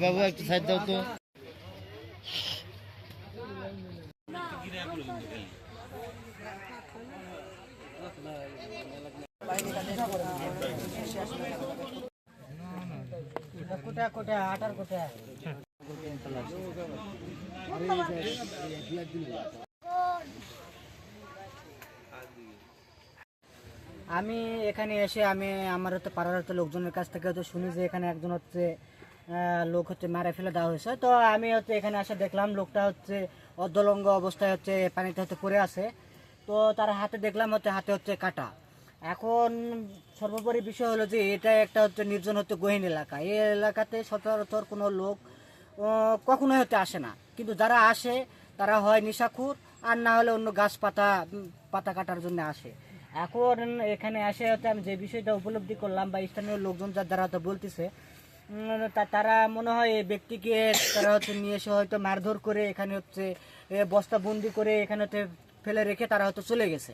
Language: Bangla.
বাবু একটু সাইড দাও তো। কোটা কোটা আটার কোটা আমি এখানে এসে আমি আমার হচ্ছে পাড়ার হচ্ছে লোকজনের কাছ থেকে হচ্ছে শুনি যে এখানে একজন হচ্ছে লোক হচ্ছে মারা ফেলে দেওয়া হয়েছে। তো আমি হচ্ছে এখানে এসে দেখলাম লোকটা হচ্ছে অর্ধলঙ্গ অবস্থায় হচ্ছে পানিতে হচ্ছে পড়ে আছে। তো তার হাতে দেখলাম হচ্ছে হাতে হচ্ছে কাটা। এখন সর্বোপরি বিষয় হলো যে এটা একটা হচ্ছে নির্জন হচ্ছে গহীন এলাকা। এই এলাকাতে সচরাচর কোনো লোক কখনোই হতে আসে না। কিন্তু যারা আসে, তারা হয় নিশাখুর আর না হলে অন্য গাছ পাতা পাতা কাটার জন্য আসে। এখন এখানে আসে হচ্ছে আমি যে বিষয়টা উপলব্ধি করলাম বা স্থানীয় লোকজন যার দ্বারা হয়তো বলতেছে তারা মনে হয় এই ব্যক্তিকে তারা হচ্ছে নিয়ে এসে হয়তো মারধর করে এখানে হচ্ছে বস্তাবন্দি বস্তা বন্দি করে এখানে হচ্ছে ফেলে রেখে তারা হয়তো চলে গেছে।